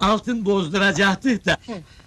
altın bozduracaktı da.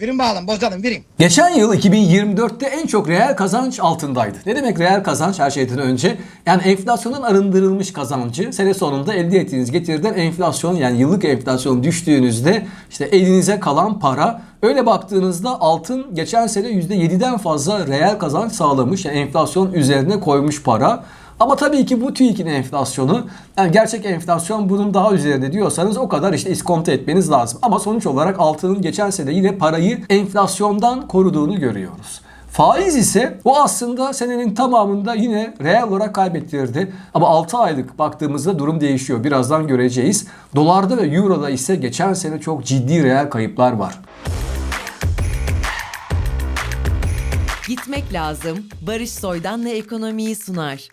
Verin bakalım bozalım verin. Geçen yıl 2024'te en çok reel kazanç altındaydı. Ne demek reel kazanç her şeyden önce? Yani enflasyondan arındırılmış kazancı sene sonunda elde ettiğiniz getiriden enflasyon yani yıllık enflasyon düştüğünüzde işte elinize kalan para Öyle baktığınızda altın geçen sene %7'den fazla reel kazanç sağlamış. Yani enflasyon üzerine koymuş para. Ama tabii ki bu TÜİK'in enflasyonu yani gerçek enflasyon bunun daha üzerinde diyorsanız o kadar işte iskonto etmeniz lazım. Ama sonuç olarak altının geçen sene yine parayı enflasyondan koruduğunu görüyoruz. Faiz ise o aslında senenin tamamında yine reel olarak kaybettirdi. Ama 6 aylık baktığımızda durum değişiyor. Birazdan göreceğiz. Dolarda ve Euro'da ise geçen sene çok ciddi reel kayıplar var. Gitmek lazım. Barış Soydan'la ekonomiyi sunar.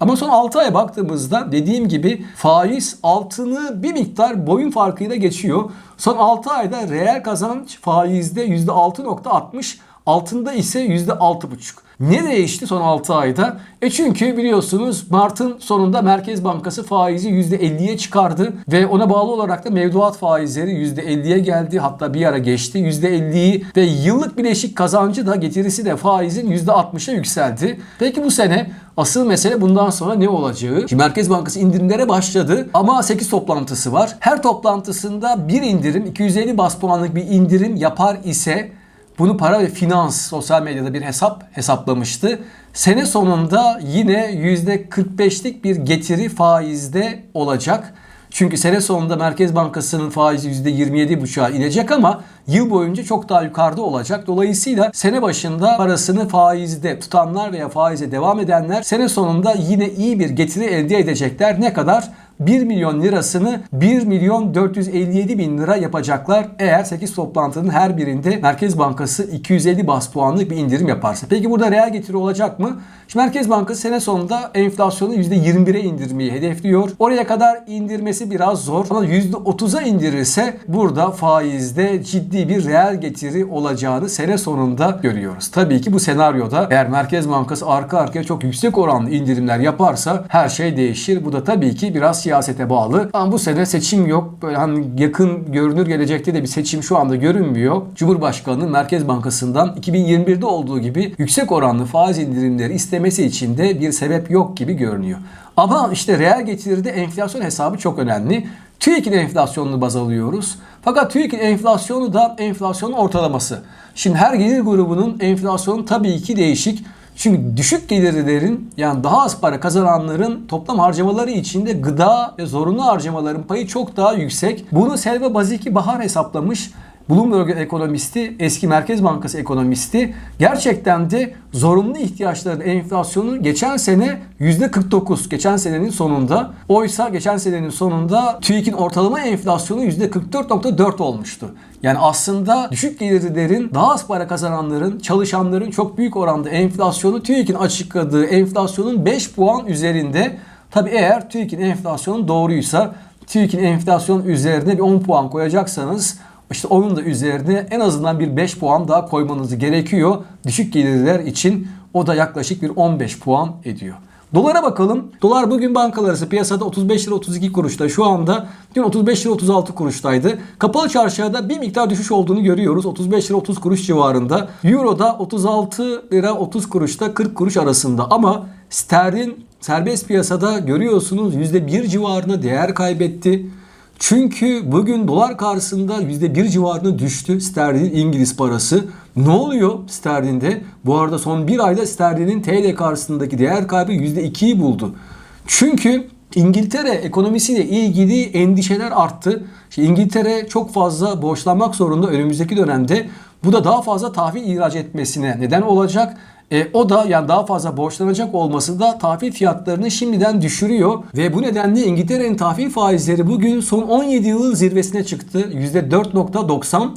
Ama son 6 aya baktığımızda dediğim gibi faiz altını bir miktar boyun farkıyla geçiyor. Son 6 ayda reel kazanç faizde %6.60 altında ise %6.5. Ne değişti son 6 ayda? E çünkü biliyorsunuz Mart'ın sonunda Merkez Bankası faizi %50'ye çıkardı ve ona bağlı olarak da mevduat faizleri %50'ye geldi. Hatta bir ara geçti %50'yi ve yıllık bileşik kazancı da getirisi de faizin %60'a yükseldi. Peki bu sene Asıl mesele bundan sonra ne olacağı. Şimdi Merkez Bankası indirimlere başladı ama 8 toplantısı var. Her toplantısında bir indirim 250 bas puanlık bir indirim yapar ise bunu para ve finans sosyal medyada bir hesap hesaplamıştı. Sene sonunda yine %45'lik bir getiri faizde olacak. Çünkü sene sonunda Merkez Bankası'nın faizi %27,5'a inecek ama yıl boyunca çok daha yukarıda olacak. Dolayısıyla sene başında parasını faizde tutanlar veya faize devam edenler sene sonunda yine iyi bir getiri elde edecekler. Ne kadar? 1 milyon lirasını 1 milyon 457 bin lira yapacaklar eğer 8 toplantının her birinde Merkez Bankası 250 bas puanlık bir indirim yaparsa. Peki burada reel getiri olacak mı? Şimdi Merkez Bankası sene sonunda enflasyonu %21'e indirmeyi hedefliyor. Oraya kadar indirmesi biraz zor ama %30'a indirirse burada faizde ciddi bir reel getiri olacağını sene sonunda görüyoruz. Tabii ki bu senaryoda eğer Merkez Bankası arka arkaya çok yüksek oranlı indirimler yaparsa her şey değişir. Bu da tabii ki biraz siyasete bağlı. Ama bu sene seçim yok. Böyle hani yakın görünür gelecekte de bir seçim şu anda görünmüyor. Cumhurbaşkanının Merkez Bankası'ndan 2021'de olduğu gibi yüksek oranlı faiz indirimleri istemesi için de bir sebep yok gibi görünüyor. Ama işte reel getiride enflasyon hesabı çok önemli. TÜİK'in enflasyonunu baz alıyoruz. Fakat TÜİK'in enflasyonu da enflasyonun ortalaması. Şimdi her gelir grubunun enflasyonu tabii ki değişik. Çünkü düşük gelirlerin yani daha az para kazananların toplam harcamaları içinde gıda ve zorunlu harcamaların payı çok daha yüksek. Bunu Selva Baziki Bahar hesaplamış. Bloomberg ekonomisti, eski Merkez Bankası ekonomisti gerçekten de zorunlu ihtiyaçların enflasyonu geçen sene %49 geçen senenin sonunda. Oysa geçen senenin sonunda TÜİK'in ortalama enflasyonu %44.4 olmuştu. Yani aslında düşük gelirlilerin, daha az para kazananların, çalışanların çok büyük oranda enflasyonu TÜİK'in açıkladığı enflasyonun 5 puan üzerinde. Tabi eğer TÜİK'in enflasyonu doğruysa TÜİK'in enflasyon üzerine bir 10 puan koyacaksanız işte onun da üzerine en azından bir 5 puan daha koymanız gerekiyor. Düşük gelirler için o da yaklaşık bir 15 puan ediyor. Dolara bakalım. Dolar bugün bankalar arası piyasada 35 lira 32 kuruşta. Şu anda dün 35 lira 36 kuruştaydı. Kapalı çarşıda bir miktar düşüş olduğunu görüyoruz. 35 lira 30 kuruş civarında. Euro da 36 lira 30 kuruşta 40 kuruş arasında. Ama sterlin serbest piyasada görüyorsunuz %1 civarında değer kaybetti. Çünkü bugün dolar karşısında %1 civarına düştü sterlin İngiliz parası. Ne oluyor sterlinde? Bu arada son bir ayda sterlinin TL karşısındaki değer kaybı %2'yi buldu. Çünkü İngiltere ekonomisiyle ilgili endişeler arttı. İşte İngiltere çok fazla borçlanmak zorunda önümüzdeki dönemde. Bu da daha fazla tahvil ihraç etmesine neden olacak. E, o da yani daha fazla borçlanacak olması da tahvil fiyatlarını şimdiden düşürüyor. Ve bu nedenle İngiltere'nin tahvil faizleri bugün son 17 yılın zirvesine çıktı. %4.90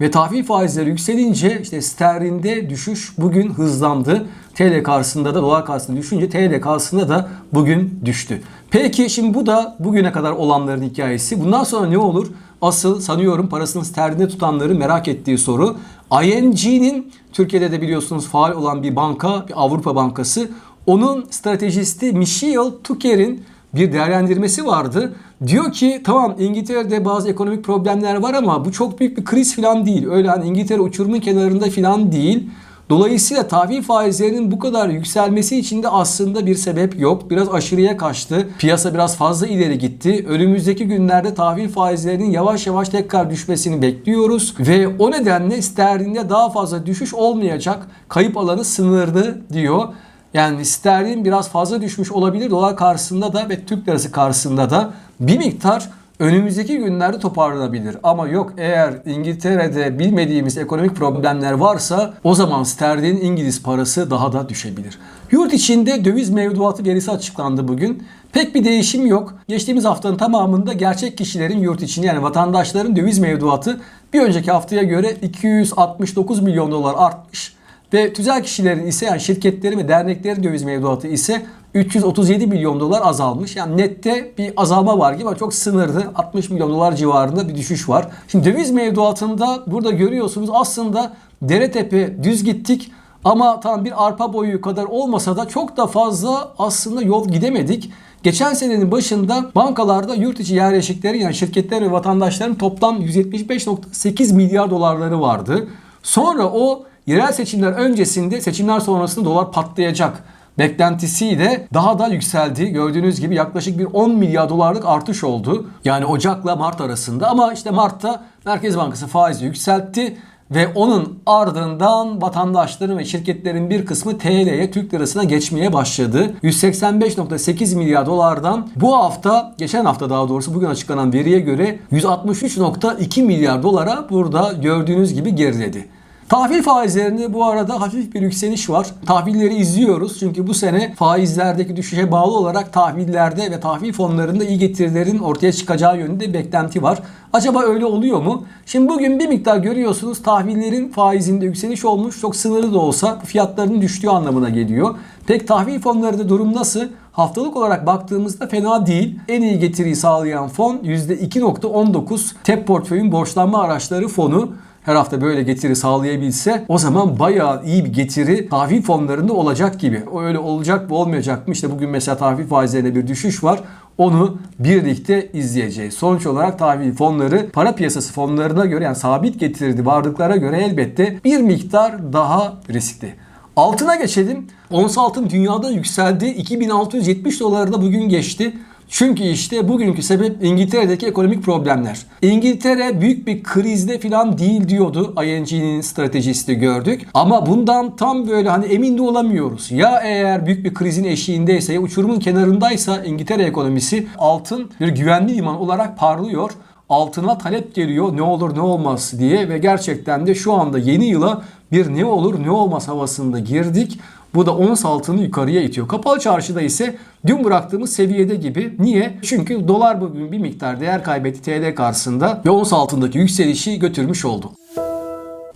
ve tahvil faizleri yükselince işte sterlinde düşüş bugün hızlandı. TL karşısında da dolar karşısında düşünce TL karşısında da bugün düştü. Peki şimdi bu da bugüne kadar olanların hikayesi. Bundan sonra ne olur? Asıl sanıyorum parasını sterlinde tutanların merak ettiği soru. ING'nin Türkiye'de de biliyorsunuz faal olan bir banka, bir Avrupa Bankası. Onun stratejisti Michiel Tuker'in bir değerlendirmesi vardı. Diyor ki tamam İngiltere'de bazı ekonomik problemler var ama bu çok büyük bir kriz falan değil. Öyle hani İngiltere uçurumun kenarında falan değil. Dolayısıyla tahvil faizlerinin bu kadar yükselmesi için de aslında bir sebep yok. Biraz aşırıya kaçtı. Piyasa biraz fazla ileri gitti. Önümüzdeki günlerde tahvil faizlerinin yavaş yavaş tekrar düşmesini bekliyoruz. Ve o nedenle sterlinde daha fazla düşüş olmayacak. Kayıp alanı sınırlı diyor. Yani sterlin biraz fazla düşmüş olabilir. Dolar karşısında da ve Türk lirası karşısında da bir miktar önümüzdeki günlerde toparlanabilir. Ama yok eğer İngiltere'de bilmediğimiz ekonomik problemler varsa o zaman sterlin İngiliz parası daha da düşebilir. Yurt içinde döviz mevduatı verisi açıklandı bugün. Pek bir değişim yok. Geçtiğimiz haftanın tamamında gerçek kişilerin yurt içinde yani vatandaşların döviz mevduatı bir önceki haftaya göre 269 milyon dolar artmış. Ve tüzel kişilerin ise yani şirketlerin ve derneklerin döviz mevduatı ise 337 milyon dolar azalmış. Yani nette bir azalma var gibi ama çok sınırlı. 60 milyon dolar civarında bir düşüş var. Şimdi döviz mevduatında burada görüyorsunuz aslında dere tepe düz gittik. Ama tam bir arpa boyu kadar olmasa da çok da fazla aslında yol gidemedik. Geçen senenin başında bankalarda yurt içi yerleşiklerin yani şirketler ve vatandaşların toplam 175.8 milyar dolarları vardı. Sonra o yerel seçimler öncesinde seçimler sonrasında dolar patlayacak beklentisiyle daha da yükseldi. Gördüğünüz gibi yaklaşık bir 10 milyar dolarlık artış oldu. Yani Ocak'la Mart arasında ama işte Mart'ta Merkez Bankası faizi yükseltti ve onun ardından vatandaşların ve şirketlerin bir kısmı TL'ye Türk lirasına geçmeye başladı. 185.8 milyar dolardan bu hafta, geçen hafta daha doğrusu bugün açıklanan veriye göre 163.2 milyar dolara burada gördüğünüz gibi geriledi. Tahvil faizlerinde bu arada hafif bir yükseliş var. Tahvilleri izliyoruz çünkü bu sene faizlerdeki düşüşe bağlı olarak tahvillerde ve tahvil fonlarında iyi getirilerin ortaya çıkacağı yönünde beklenti var. Acaba öyle oluyor mu? Şimdi bugün bir miktar görüyorsunuz tahvillerin faizinde yükseliş olmuş. Çok sınırlı da olsa fiyatlarının düştüğü anlamına geliyor. Pek tahvil fonlarında durum nasıl? Haftalık olarak baktığımızda fena değil. En iyi getiriyi sağlayan fon %2.19 TEP portföyün borçlanma araçları fonu her hafta böyle getiri sağlayabilse o zaman bayağı iyi bir getiri tahvil fonlarında olacak gibi. O öyle olacak mı olmayacak mı? İşte bugün mesela tahvil faizlerinde bir düşüş var. Onu birlikte izleyeceğiz. Sonuç olarak tahvil fonları para piyasası fonlarına göre yani sabit getirdi varlıklara göre elbette bir miktar daha riskli. Altına geçelim. Ons altın dünyada yükseldi. 2670 dolarda bugün geçti. Çünkü işte bugünkü sebep İngiltere'deki ekonomik problemler. İngiltere büyük bir krizde falan değil diyordu. ING'nin stratejisi gördük. Ama bundan tam böyle hani emin de olamıyoruz. Ya eğer büyük bir krizin eşiğindeyse ya uçurumun kenarındaysa İngiltere ekonomisi altın bir güvenli liman olarak parlıyor altına talep geliyor ne olur ne olmaz diye ve gerçekten de şu anda yeni yıla bir ne olur ne olmaz havasında girdik. Bu da ons altını yukarıya itiyor. Kapalı çarşıda ise dün bıraktığımız seviyede gibi. Niye? Çünkü dolar bugün bir miktar değer kaybetti TL karşısında ve ons altındaki yükselişi götürmüş oldu.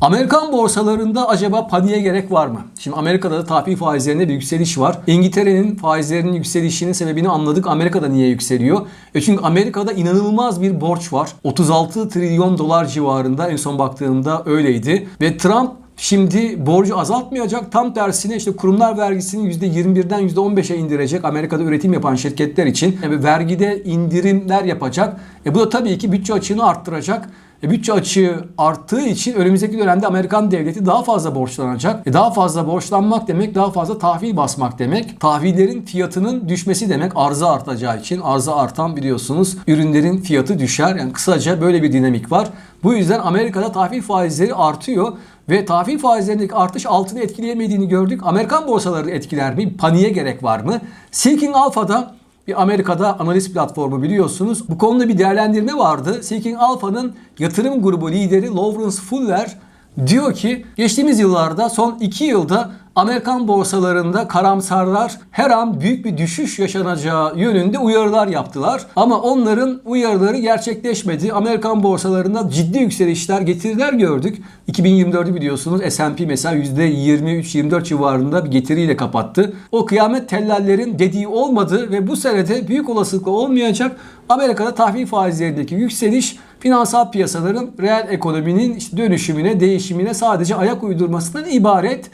Amerikan borsalarında acaba paniğe gerek var mı? Şimdi Amerika'da da tahvil faizlerinde bir yükseliş var. İngiltere'nin faizlerinin yükselişinin sebebini anladık. Amerika'da niye yükseliyor? E çünkü Amerika'da inanılmaz bir borç var. 36 trilyon dolar civarında en son baktığımda öyleydi. Ve Trump Şimdi borcu azaltmayacak. Tam tersine işte kurumlar vergisini %21'den %15'e indirecek Amerika'da üretim yapan şirketler için. Yani vergide indirimler yapacak. E bu da tabii ki bütçe açığını arttıracak. E bütçe açığı arttığı için önümüzdeki dönemde Amerikan devleti daha fazla borçlanacak. E daha fazla borçlanmak demek daha fazla tahvil basmak demek. Tahvillerin fiyatının düşmesi demek arıza artacağı için. Arıza artan biliyorsunuz ürünlerin fiyatı düşer. Yani kısaca böyle bir dinamik var. Bu yüzden Amerika'da tahvil faizleri artıyor ve tahvil faizlerindeki artış altını etkileyemediğini gördük. Amerikan borsaları etkiler mi? Paniğe gerek var mı? Seeking Alpha'da bir Amerika'da analiz platformu biliyorsunuz. Bu konuda bir değerlendirme vardı. Seeking Alpha'nın yatırım grubu lideri Lawrence Fuller diyor ki geçtiğimiz yıllarda son 2 yılda Amerikan borsalarında karamsarlar her an büyük bir düşüş yaşanacağı yönünde uyarılar yaptılar. Ama onların uyarıları gerçekleşmedi. Amerikan borsalarında ciddi yükselişler, getiriler gördük. 2024'ü biliyorsunuz S&P mesela %23-24 civarında bir getiriyle kapattı. O kıyamet tellallerin dediği olmadı ve bu senede büyük olasılıkla olmayacak. Amerika'da tahvil faizlerindeki yükseliş finansal piyasaların reel ekonominin işte dönüşümüne, değişimine sadece ayak uydurmasından ibaret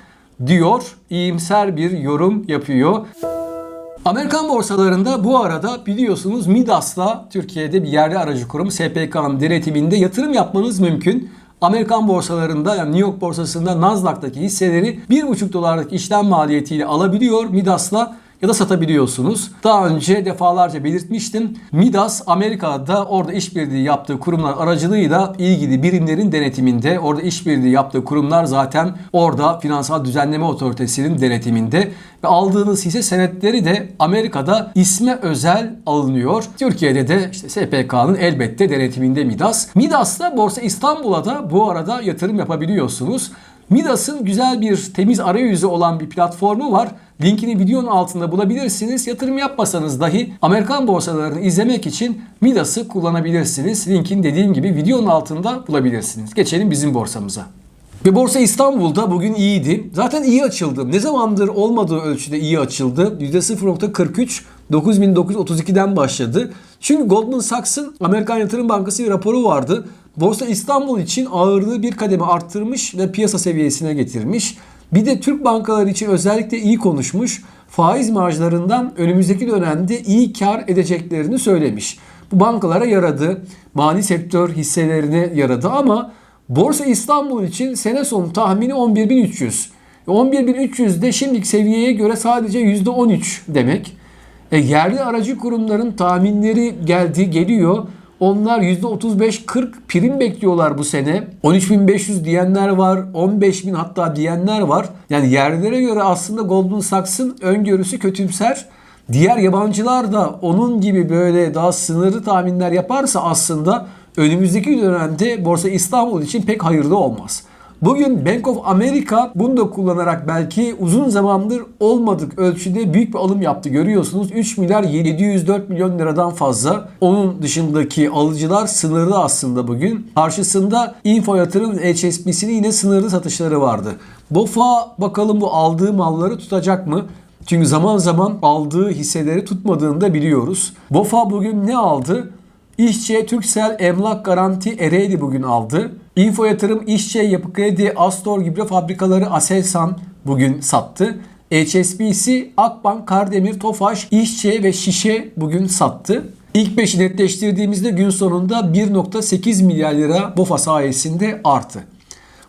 diyor. İyimser bir yorum yapıyor. Amerikan borsalarında bu arada biliyorsunuz Midas'la Türkiye'de bir yerli aracı kurum SPK'nın denetiminde yatırım yapmanız mümkün. Amerikan borsalarında yani New York borsasında Nasdaq'taki hisseleri 1,5 dolarlık işlem maliyetiyle alabiliyor Midas'la ya da satabiliyorsunuz. Daha önce defalarca belirtmiştim. Midas Amerika'da orada işbirliği yaptığı kurumlar aracılığıyla ilgili birimlerin denetiminde. Orada işbirliği yaptığı kurumlar zaten orada Finansal Düzenleme Otoritesi'nin denetiminde. Ve aldığınız hisse senetleri de Amerika'da isme özel alınıyor. Türkiye'de de işte SPK'nın elbette denetiminde Midas. Midas'ta Borsa İstanbul'a da bu arada yatırım yapabiliyorsunuz. Midas'ın güzel bir temiz arayüzü olan bir platformu var. Linkini videonun altında bulabilirsiniz. Yatırım yapmasanız dahi Amerikan borsalarını izlemek için Midas'ı kullanabilirsiniz. Linkini dediğim gibi videonun altında bulabilirsiniz. Geçelim bizim borsamıza. Ve Borsa İstanbul'da bugün iyiydi. Zaten iyi açıldı. Ne zamandır olmadığı ölçüde iyi açıldı. %0.43 9932'den başladı. Çünkü Goldman Sachs'ın Amerikan Yatırım Bankası bir raporu vardı. Borsa İstanbul için ağırlığı bir kademe arttırmış ve piyasa seviyesine getirmiş. Bir de Türk bankaları için özellikle iyi konuşmuş. Faiz marjlarından önümüzdeki dönemde iyi kar edeceklerini söylemiş. Bu bankalara yaradı. Mali sektör hisselerine yaradı ama Borsa İstanbul için sene sonu tahmini 11.300. 11.300 de şimdiki seviyeye göre sadece %13 demek. E, yerli aracı kurumların tahminleri geldi, geliyor. Onlar %35-40 prim bekliyorlar bu sene. 13.500 diyenler var, 15.000 hatta diyenler var. Yani yerlilere göre aslında Goldman Sachs'ın öngörüsü kötümser. Diğer yabancılar da onun gibi böyle daha sınırlı tahminler yaparsa aslında önümüzdeki dönemde Borsa İstanbul için pek hayırlı olmaz. Bugün Bank of America bunu da kullanarak belki uzun zamandır olmadık ölçüde büyük bir alım yaptı. Görüyorsunuz 3 milyar 704 milyon liradan fazla. Onun dışındaki alıcılar sınırlı aslında bugün. Karşısında Info Yatırım HSBC'nin yine sınırlı satışları vardı. BOFA bakalım bu aldığı malları tutacak mı? Çünkü zaman zaman aldığı hisseleri tutmadığını da biliyoruz. BOFA bugün ne aldı? İşçe, Türksel, Emlak Garanti, Ereğli bugün aldı. Info Yatırım, İşçe, Yapı Kredi, Astor Gübre Fabrikaları, Aselsan bugün sattı. HSBC, Akbank, Kardemir, Tofaş, İşçe ve Şişe bugün sattı. İlk beşi netleştirdiğimizde gün sonunda 1.8 milyar lira BOFA sayesinde arttı.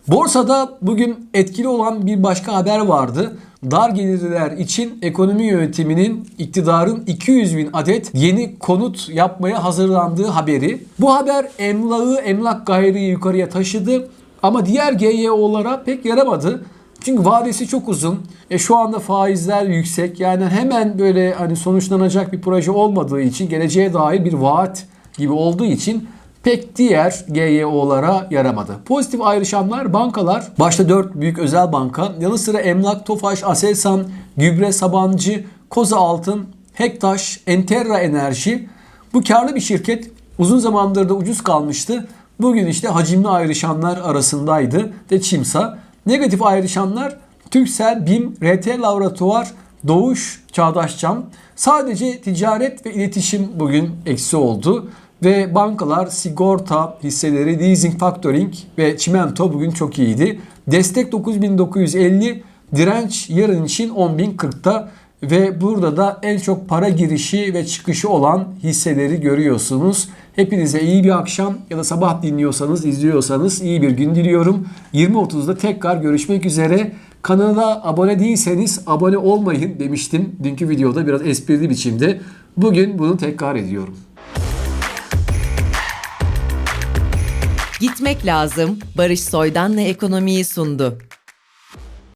Borsada bugün etkili olan bir başka haber vardı. Dar gelirliler için ekonomi yönetiminin iktidarın 200 bin adet yeni konut yapmaya hazırlandığı haberi. Bu haber emlağı, emlak gayriyi yukarıya taşıdı ama diğer GYO'lara pek yaramadı. Çünkü vadesi çok uzun. E şu anda faizler yüksek. Yani hemen böyle hani sonuçlanacak bir proje olmadığı için geleceğe dair bir vaat gibi olduğu için pek diğer GYO'lara yaramadı. Pozitif ayrışanlar bankalar, başta 4 büyük özel banka, yanı sıra Emlak, Tofaş, Aselsan, Gübre, Sabancı, Koza Altın, Hektaş, Enterra Enerji. Bu karlı bir şirket uzun zamandır da ucuz kalmıştı. Bugün işte hacimli ayrışanlar arasındaydı ve Çimsa. Negatif ayrışanlar Türksel, BİM, RT Laboratuvar, Doğuş, Çağdaşçam. Sadece ticaret ve iletişim bugün eksi oldu. Ve bankalar, sigorta hisseleri, leasing, factoring ve çimento bugün çok iyiydi. Destek 9950, direnç yarın için 10.040'ta ve burada da en çok para girişi ve çıkışı olan hisseleri görüyorsunuz. Hepinize iyi bir akşam ya da sabah dinliyorsanız, izliyorsanız iyi bir gün diliyorum. 20.30'da tekrar görüşmek üzere. Kanala abone değilseniz abone olmayın demiştim dünkü videoda biraz esprili biçimde. Bugün bunu tekrar ediyorum. Gitmek lazım. Barış Soydan'la ekonomiyi sundu.